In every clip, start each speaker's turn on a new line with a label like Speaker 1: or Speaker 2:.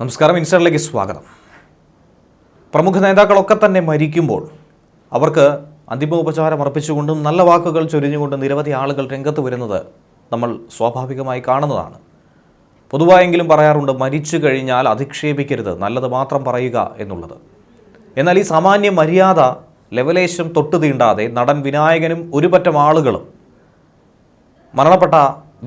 Speaker 1: നമസ്കാരം. ഇൻസ്റ്ററിലേക്ക് സ്വാഗതം. പ്രമുഖ നേതാക്കളൊക്കെ തന്നെ മരിക്കുമ്പോൾ അവർക്ക് അന്തിമ ഉപചാരം അർപ്പിച്ചുകൊണ്ടും നല്ല വാക്കുകൾ ചൊരിഞ്ഞുകൊണ്ടും നിരവധി ആളുകൾ രംഗത്ത് വരുന്നത് നമ്മൾ സ്വാഭാവികമായി കാണുന്നതാണ്. പൊതുവായെങ്കിലും പറയാറുണ്ട് മരിച്ചു കഴിഞ്ഞാൽ അധിക്ഷേപിക്കരുത് നല്ലത് മാത്രം പറയുക എന്നുള്ളത്. എന്നാൽ ഈ സാമാന്യ മര്യാദ ലെവലേശം തൊട്ടു തീണ്ടാതെ നടൻ വിനായകനും ഒരുപറ്റം ആളുകളും മരണപ്പെട്ട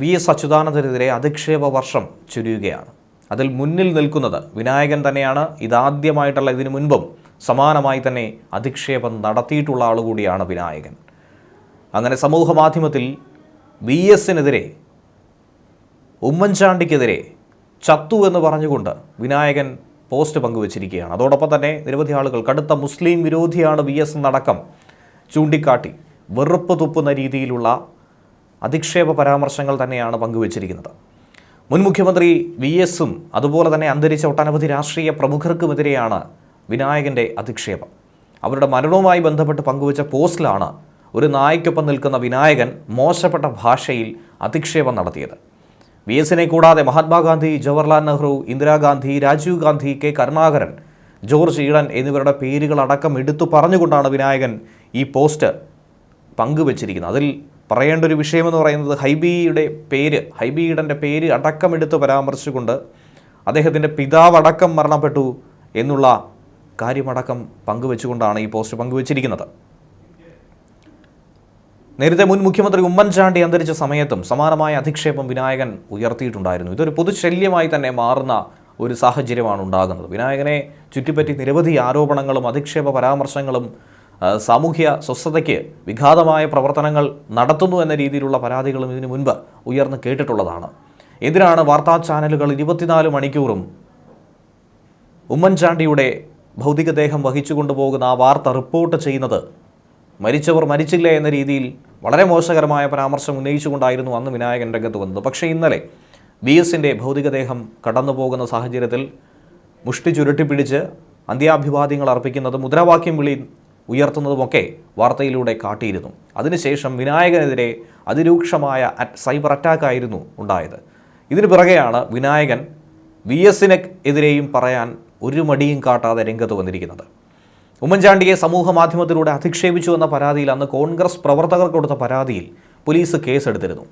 Speaker 1: വി എസ് അച്യുതാനന്ദനെതിരെ അധിക്ഷേപ വർഷം ചുരിയുകയാണ്. അതിൽ മുന്നിൽ നിൽക്കുന്നത്. വിനായകൻ തന്നെയാണ്. ഇതാദ്യമായിട്ടുള്ള ഇതിനു മുൻപും സമാനമായി തന്നെ അധിക്ഷേപം നടത്തിയിട്ടുള്ള ആളുകൂടിയാണ് വിനായകൻ. അങ്ങനെ സമൂഹ മാധ്യമത്തിൽ വി എസിനെതിരെ ഉമ്മൻചാണ്ടിക്കെതിരെ ചത്തു എന്ന് പറഞ്ഞുകൊണ്ട് വിനായകൻ പോസ്റ്റ് പങ്കുവച്ചിരിക്കുകയാണ്. അതോടൊപ്പം തന്നെ നിരവധി ആളുകൾ കടുത്ത മുസ്ലിം വിരോധിയാണ് വി എസ് എന്നടക്കം ചൂണ്ടിക്കാട്ടി വെറുപ്പ് തുപ്പുന്ന രീതിയിലുള്ള അധിക്ഷേപ പരാമർശങ്ങൾ തന്നെയാണ് പങ്കുവച്ചിരിക്കുന്നത്. മുൻ മുഖ്യമന്ത്രി വി എസും അതുപോലെ തന്നെ അന്തരിച്ച ഒട്ടനവധി രാഷ്ട്രീയ പ്രമുഖർക്കുമെതിരെയാണ് വിനായകന്റെ അധിക്ഷേപം. അവരുടെ മരണവുമായി ബന്ധപ്പെട്ട് പങ്കുവച്ച പോസ്റ്റിലാണ് ഒരു നായ്ക്കൊപ്പം നിൽക്കുന്ന വിനായകൻ മോശപ്പെട്ട ഭാഷയിൽ അധിക്ഷേപം നടത്തിയത്. വി എസിനെ കൂടാതെ Mahatma Gandhi Jawaharlal Nehru Indira Gandhi Rajiv Gandhi K Karunakaran George Eden എന്നിവരുടെ പേരുകളടക്കം എടുത്തു പറഞ്ഞുകൊണ്ടാണ് വിനായകൻ ഈ പോസ്റ്റ് പങ്കുവച്ചിരിക്കുന്നത്. അതിൽ പറയേണ്ട ഒരു വിഷയമെന്ന് പറയുന്നത് ഹൈബിയുടെ പേര് ഹൈബി ഈഡന്റെ പേര് അടക്കമെടുത്ത് പരാമർശിച്ചുകൊണ്ട് അദ്ദേഹത്തിന്റെ പിതാവ് അടക്കം മരണപ്പെട്ടു എന്നുള്ള കാര്യമടക്കം പങ്കുവെച്ചുകൊണ്ടാണ് ഈ പോസ്റ്റ് പങ്കുവച്ചിരിക്കുന്നത്. നേരത്തെ മുൻ മുഖ്യമന്ത്രി ഉമ്മൻചാണ്ടി അന്തരിച്ച സമയത്തും സമാനമായ അധിക്ഷേപം വിനായകൻ ഉയർത്തിയിട്ടുണ്ടായിരുന്നു. ഇതൊരു പൊതുശല്യമായി തന്നെ മാറുന്ന ഒരു സാഹചര്യമാണ് ഉണ്ടാകുന്നത്. വിനായകനെ ചുറ്റിപ്പറ്റി നിരവധി ആരോപണങ്ങളും അധിക്ഷേപ പരാമർശങ്ങളും സാമൂഹ്യ സ്വസ്ഥതയ്ക്ക് വിഘാതമായ പ്രവർത്തനങ്ങൾ നടത്തുന്നു എന്ന രീതിയിലുള്ള പരാതികളും ഇതിനു മുൻപ് ഉയർന്നു കേട്ടിട്ടുള്ളതാണ്. എന്തിനാണ് വാർത്താ ചാനലുകൾ ഇരുപത്തിനാല് മണിക്കൂറും ഉമ്മൻചാണ്ടിയുടെ ഭൗതികദേഹം വഹിച്ചു കൊണ്ടുപോകുന്ന ആ വാർത്ത റിപ്പോർട്ട് ചെയ്യുന്നത് മരിച്ചവർ മരിച്ചില്ല എന്ന രീതിയിൽ വളരെ മോശകരമായ പരാമർശം ഉന്നയിച്ചുകൊണ്ടായിരുന്നു അന്ന് വിനായകൻ രംഗത്ത് വന്നത്. പക്ഷേ ഇന്നലെ ബി എസിന്റെ ഭൗതികദേഹം കടന്നു പോകുന്ന സാഹചര്യത്തിൽ മുഷ്ടി ചുരുട്ടിപ്പിടിച്ച് അന്ത്യാഭിവാദ്യങ്ങൾ അർപ്പിക്കുന്നത് മുദ്രാവാക്യം വിളി ഉയർത്തുന്നതുമൊക്കെ വാർത്തയിലൂടെ കാട്ടിയിരുന്നു. അതിനുശേഷം വിനായകനെതിരെ അതിരൂക്ഷമായ സൈബർ അറ്റാക്കായിരുന്നു ഉണ്ടായത്. ഇതിനു പിറകെയാണ് വിനായകൻ വി എസിന് എതിരെയും പറയാൻ ഒരു മടിയും കാട്ടാതെ രംഗത്ത് വന്നിരിക്കുന്നത്. ഉമ്മൻചാണ്ടിയെ സമൂഹ മാധ്യമത്തിലൂടെ അധിക്ഷേപിച്ചു എന്ന പരാതിയിൽ അന്ന് കോൺഗ്രസ് പ്രവർത്തകർ കൊടുത്ത പരാതിയിൽ പോലീസ് കേസെടുത്തിരുന്നു.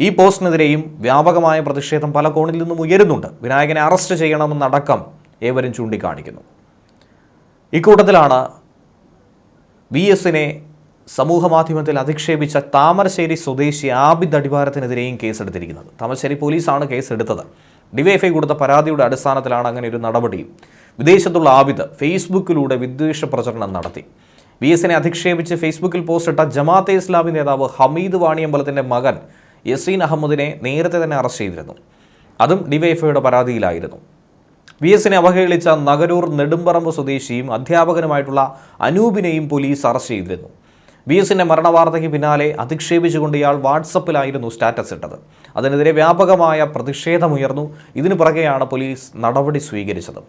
Speaker 1: ഈ പോസ്റ്റിനെതിരെയും വ്യാപകമായ പ്രതിഷേധം പല കോണിൽ നിന്നും ഉയരുന്നുണ്ട്. വിനായകനെ അറസ്റ്റ് ചെയ്യണമെന്നടക്കം ഏവരും ചൂണ്ടിക്കാണിക്കുന്നു. ഇക്കൂട്ടത്തിലാണ് വി എസിനെ സമൂഹ മാധ്യമത്തിൽ അധിക്ഷേപിച്ച താമരശ്ശേരി സ്വദേശി ആബിദ് അടിവാരത്തിനെതിരെയും കേസെടുത്തിരിക്കുന്നത്. താമരശ്ശേരി പോലീസാണ് കേസെടുത്തത്. ഡിവൈഎഫ്ഐ കൊടുത്ത പരാതിയുടെ അടിസ്ഥാനത്തിലാണ് അങ്ങനെ ഒരു നടപടി. വിദേശത്തുള്ള ആബിദ് ഫേസ്ബുക്കിലൂടെ വിദ്വേഷ പ്രചരണം നടത്തി. വി എസിനെ അധിക്ഷേപിച്ച് ഫേസ്ബുക്കിൽ പോസ്റ്റിട്ട ജമാഅത്തെ ഇസ്ലാമി നേതാവ് ഹമീദ് വാണിയമ്പലത്തിന്റെ മകൻ യസീൻ അഹമ്മദിനെ നേരത്തെ തന്നെ അറസ്റ്റ് ചെയ്തിരുന്നു. അതും ഡിവൈഎഫ്ഐയുടെ പരാതിയിലായിരുന്നു. വി എസിനെ അവഹേളിച്ച നഗരൂർ നെടുമ്പറമ്പ് സ്വദേശിയും അധ്യാപകനുമായിട്ടുള്ള അനൂപിനെയും പോലീസ് അറസ്റ്റ് ചെയ്തിരുന്നു. വി എസിന്റെ മരണവാർത്തയ്ക്ക് പിന്നാലെ അധിക്ഷേപിച്ചുകൊണ്ട് ഇയാൾ വാട്സപ്പിലായിരുന്നു സ്റ്റാറ്റസ് ഇട്ടത്. അതിനെതിരെ വ്യാപകമായ പ്രതിഷേധമുയർന്നു. ഇതിനു പുറകെയാണ് പോലീസ് നടപടി സ്വീകരിച്ചത്.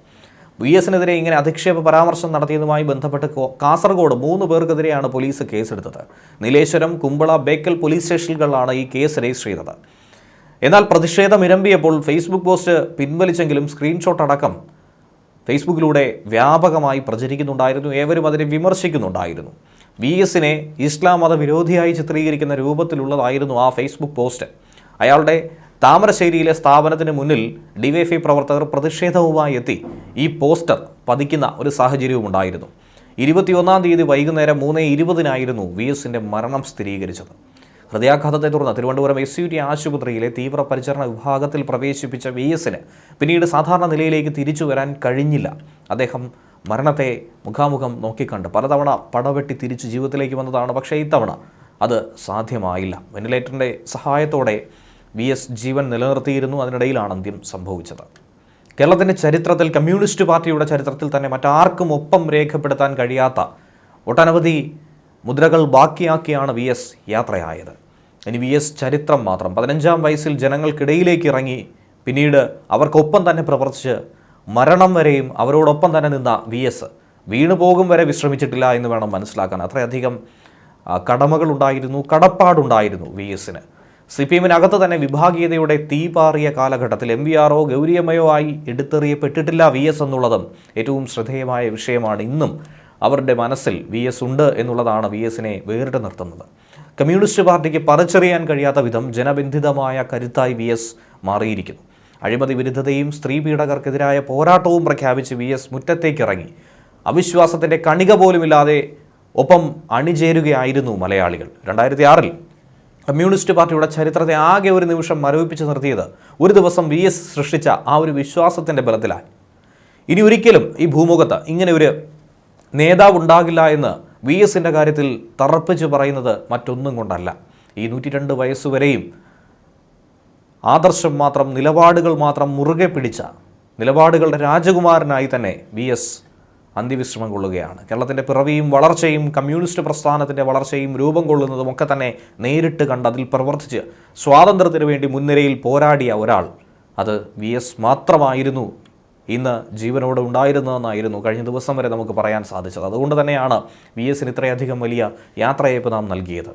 Speaker 1: വി എസിനെതിരെ ഇങ്ങനെ അധിക്ഷേപ പരാമർശം നടത്തിയതുമായി ബന്ധപ്പെട്ട് കാസർഗോഡ് മൂന്ന് പേർക്കെതിരെയാണ് പോലീസ് കേസെടുത്തത്. നീലേശ്വരം കുമ്പള ബേക്കൽ പോലീസ് സ്റ്റേഷനുകളിലാണ് ഈ കേസ് രജിസ്റ്റർ ചെയ്തത്. എന്നാൽ പ്രതിഷേധം ഇരമ്പിയപ്പോൾ ഫേസ്ബുക്ക് പോസ്റ്റ് പിൻവലിച്ചെങ്കിലും സ്ക്രീൻഷോട്ട് അടക്കം ഫേസ്ബുക്കിലൂടെ വ്യാപകമായി പ്രചരിക്കുന്നുണ്ടായിരുന്നു. ഏവരും അതിനെ വിമർശിക്കുന്നുണ്ടായിരുന്നു. വി എസിനെ ഇസ്ലാം മതവിരോധിയായി ചിത്രീകരിക്കുന്ന രൂപത്തിലുള്ളതായിരുന്നു ആ ഫേസ്ബുക്ക് പോസ്റ്റ്. അയാളുടെ താമരശ്ശേരിയിലെ സ്ഥാപനത്തിന് മുന്നിൽ ഡിവൈഎഫ്ഐ പ്രവർത്തകർ പ്രതിഷേധവുമായി എത്തി. ഈ പോസ്റ്റർ പതിക്കുന്ന ഒരു സാഹചര്യവും ഉണ്ടായിരുന്നു. ഇരുപത്തിയൊന്നാം തീയതി വൈകുന്നേരം മൂന്ന് ഇരുപതിനായിരുന്നു വി എസിന്റെ മരണം സ്ഥിരീകരിച്ചത്. ഹൃദയാഘാതത്തെ തുടർന്ന് തിരുവനന്തപുരം എസ് യു ടി ആശുപത്രിയിലെ തീവ്രപരിചരണ വിഭാഗത്തിൽ പ്രവേശിപ്പിച്ച വി എസിന് പിന്നീട് സാധാരണ നിലയിലേക്ക് തിരിച്ചു വരാൻ കഴിഞ്ഞില്ല. അദ്ദേഹം മരണത്തെ മുഖാമുഖം നോക്കിക്കണ്ട്. പലതവണ പടവെട്ടി തിരിച്ച് ജീവിതത്തിലേക്ക് വന്നതാണ്. പക്ഷേ ഇത്തവണ അത് സാധ്യമായില്ല. വെന്റിലേറ്ററിന്റെ സഹായത്തോടെ വി എസ് ജീവൻ നിലനിർത്തിയിരുന്നു. അതിനിടയിലാണ് അന്ത്യം സംഭവിച്ചത്. കേരളത്തിന്റെ ചരിത്രത്തിൽ കമ്മ്യൂണിസ്റ്റ് പാർട്ടിയുടെ ചരിത്രത്തിൽ തന്നെ മറ്റാർക്കും ഒപ്പം രേഖപ്പെടുത്താൻ കഴിയാത്ത ഒട്ടനവധി മുദ്രകൾ ബാക്കിയാക്കിയാണ് വി എസ് യാത്രയായത്. ഇനി വി എസ് ചരിത്രം മാത്രം. പതിനഞ്ചാം വയസ്സിൽ ജനങ്ങൾക്കിടയിലേക്ക് ഇറങ്ങി പിന്നീട് അവർക്കൊപ്പം തന്നെ പ്രവർത്തിച്ച് മരണം വരെയും അവരോടൊപ്പം തന്നെ നിന്ന വി എസ് വീണു പോകും വരെ വിശ്രമിച്ചിട്ടില്ല എന്ന് വേണം മനസ്സിലാക്കാൻ. അത്രയധികം കടമകളുണ്ടായിരുന്നു കടപ്പാടുണ്ടായിരുന്നു വി എസിന്. സി പി എമ്മിനകത്ത് തന്നെ വിഭാഗീയതയുടെ തീപാറിയ കാലഘട്ടത്തിൽ എം വി ആറോ ഗൗരിയമ്മയോ ആയി എടുത്തെറിയപ്പെട്ടിട്ടില്ല വി എസ് എന്നുള്ളതും ഏറ്റവും ശ്രദ്ധേയമായ വിഷയമാണ് ഇന്നും അവരുടെ മനസ്സിൽ വി എസ് ഉണ്ട് എന്നുള്ളതാണ് വി എസിനെ വേറിട്ട് നിർത്തുന്നത്. കമ്മ്യൂണിസ്റ്റ് പാർട്ടിക്ക് പറിച്ചറിയാൻ കഴിയാത്ത വിധം ജനബന്ധിതമായ കരുത്തായി വി എസ് മാറിയിരിക്കുന്നു. അഴിമതി വിരുദ്ധതയും സ്ത്രീ പീഡകർക്കെതിരായ പോരാട്ടവും പ്രഖ്യാപിച്ച് വി എസ് മുറ്റത്തേക്കിറങ്ങി. അവിശ്വാസത്തിന്റെ കണിക പോലുമില്ലാതെ ഒപ്പം അണിചേരുകയായിരുന്നു മലയാളികൾ. രണ്ടായിരത്തി ആറിൽ കമ്മ്യൂണിസ്റ്റ് പാർട്ടിയുടെ ചരിത്രത്തെ ആകെ ഒരു നിമിഷം മരവിപ്പിച്ച് നിർത്തിയത് ഒരു ദിവസം വി എസ് സൃഷ്ടിച്ച ആ ഒരു വിശ്വാസത്തിന്റെ ബലത്തിലായി. ഇനി ഒരിക്കലും ഈ ഭൂമുഖത്ത് ഇങ്ങനെ ഒരു നേതാവ് ഉണ്ടാകില്ല എന്ന് വി എസിന്റെ കാര്യത്തിൽ തറപ്പിച്ച് പറയുന്നത് മറ്റൊന്നും കൊണ്ടല്ല. ഈ നൂറ്റി രണ്ട് വയസ്സുവരെയും ആദർശം മാത്രം നിലപാടുകൾ മാത്രം മുറുകെ പിടിച്ച നിലപാടുകളുടെ രാജകുമാരനായി തന്നെ വി എസ് അന്ത്യവിശ്രമം കൊള്ളുകയാണ്. കേരളത്തിന്റെ പിറവിയും വളർച്ചയും കമ്മ്യൂണിസ്റ്റ് പ്രസ്ഥാനത്തിന്റെ വളർച്ചയും രൂപം കൊള്ളുന്നതും ഒക്കെ തന്നെ നേരിട്ട് കണ്ട് അതിൽ പ്രവർത്തിച്ച് സ്വാതന്ത്ര്യത്തിന് വേണ്ടി മുൻനിരയിൽ പോരാടിയ ഒരാൾ അത് വി എസ് മാത്രമായിരുന്നു ഇന്ന് ജീവനോടെ ഉണ്ടായിരുന്നതെന്നായിരുന്നു കഴിഞ്ഞ ദിവസം വരെ നമുക്ക് പറയാൻ സാധിച്ചത്. അതുകൊണ്ട് തന്നെയാണ് വി എസിന് ഇത്രയധികം വലിയ യാത്രയയപ്പ് നാം നൽകിയത്.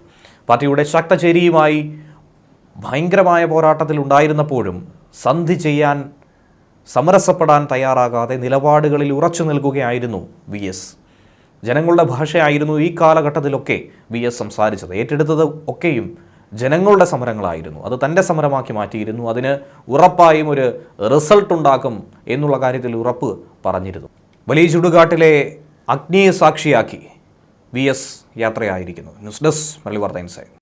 Speaker 1: പാർട്ടിയുടെ ശക്തചേരിയുമായി ഭയങ്കരമായ പോരാട്ടത്തിൽ ഉണ്ടായിരുന്നപ്പോഴും സന്ധി ചെയ്യാൻ സമരസപ്പെടാൻ തയ്യാറാകാതെ നിലപാടുകളിൽ ഉറച്ചു നിൽക്കുകയായിരുന്നു വി എസ് ജനങ്ങളുടെ ഭാഷയായിരുന്നു ഈ കാലഘട്ടത്തിലൊക്കെ വി എസ് സംസാരിച്ചത്. ഏറ്റെടുത്തത് ഒക്കെയും ജനങ്ങളുടെ സമരങ്ങളായിരുന്നു. അത് തന്റെ സമരമാക്കി മാറ്റിയിരുന്നു. അതിന് ഉറപ്പായും ഒരു റിസൾട്ട് ഉണ്ടാക്കും എന്നുള്ള കാര്യത്തിൽ ഉറപ്പ് പറഞ്ഞിരുന്നു. വലിയ ചുടുകാട്ടിലെ അഗ്നിയെ സാക്ഷിയാക്കി വി എസ് യാത്രയായിരിക്കുന്നു. ന്യൂസ് ഡെസ്ക് മലി വാർത്ത ഇൻസൈഡ്.